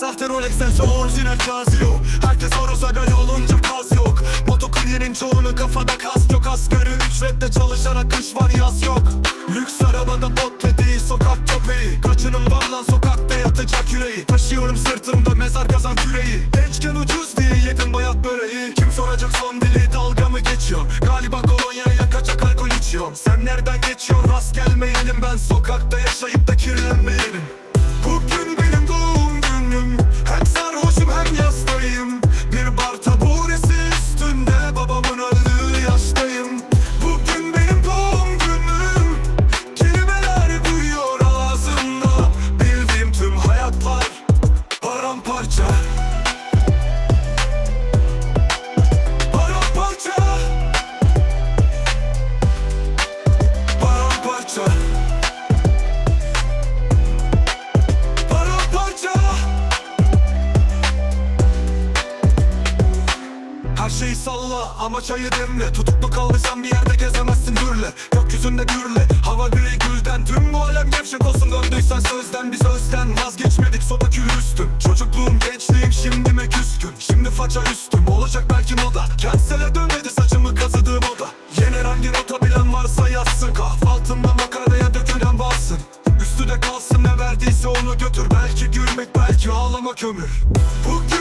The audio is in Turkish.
Sahte Rolex'tense orijinal Casio Herkes Orozaga yolunca kaz yok. Motokuryenin çoğunu kafada kas yok. Asgari ücrette çalışana kış var yaz yok. Lüks arabada bot dediği sokak köpeği Kaçının var lan sokakta yatacak yüreği. Taşıyorum sırtımda mezar kazan küreği. Gençken ucuz diye yedim bayat böreği. Kim soracak son dili dalga mı geçiyor? Galiba kolonyaya kaçak alkol içiyor. Sen nereden geçiyorsun? Rast gelmeyelim Ben sokakta yaşayıp da kirlenmeyelim Her şeyi salla ama çayı demle. Tutuklu kaldıysan bir yerde gezemezsin gürle. Gökyüzünde gürle. Hava gri gülden Tüm bu alem gevşek olsun. Döndüysen sözden Biz özden vazgeçmedik. Sodaki üstüm Çocukluğum gençliğim şimdi mi küskün. Şimdi faça üstüm. Olacak belki moda. Kentsele dönmedi saçımı kazıdığım oda. Yeni hangi nota bilen varsa yazsın. Kahvaltımda makaraya dökülen balsın Üstüne kalsın ne verdiyse onu götür. Belki gülmek belki ağlamak ömür Bu